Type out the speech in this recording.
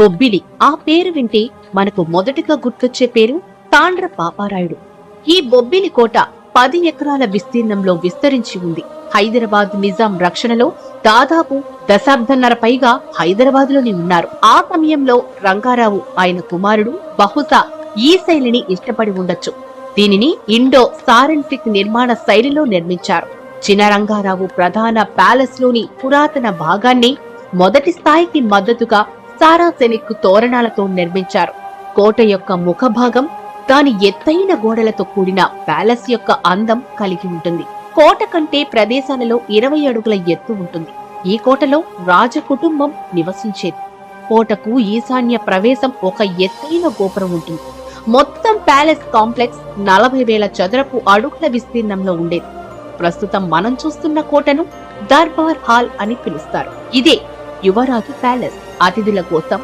బొబ్బిలి. ఆ పేరు వింటే మనకు మొదటగా గుర్తొచ్చే పేరు తాండ్ర పాపారాయుడు. ఈ బొబ్బిలి కోట పది ఎకరాల విస్తీర్ణంలో విస్తరించి ఉంది. హైదరాబాద్ నిజాం రక్షణలో దాదాపు దశాబ్దన్నర పైగా హైదరాబాద్లోనే ఉన్నారు. ఆ సమయంలో రంగారావు ఆయన కుమారుడు బహుశా ఈ శైలిని ఇష్టపడి ఉండొచ్చు. దీనిని ఇండో సారెంటిక్ నిర్మాణ శైలిలో నిర్మించారు. చిన రంగారావు ప్రధాన ప్యాలెస్లోని పురాతన భాగాన్ని మొదటి స్థాయికి మద్దతుగా సారాసెనిక్ తోరణాలతో నిర్మించారు. కోట యొక్క ముఖభాగం దాని ఎత్తైన గోడలతో కూడిన ప్యాలెస్ యొక్క అందం కలిగి ఉంటుంది. కోట కంటే ప్రదేశాలలో ఇరవై అడుగుల ఎత్తు ఉంటుంది. ఈ కోటలో రాజ కుటుంబం నివసించేది. కోటకు ఈశాన్య ప్రవేశం ఒక ఎత్తైన గోపురం ఉంటుంది. మొత్తం ప్యాలెస్ కాంప్లెక్స్ నలభై వేల చదరపు అడుగుల విస్తీర్ణంలో ఉండేది. ప్రస్తుతం మనం చూస్తున్న కోటను దర్బార్ హాల్ అని పిలుస్తారు. ఇదే యువరాజు ప్యాలెస్. అతిథుల కోసం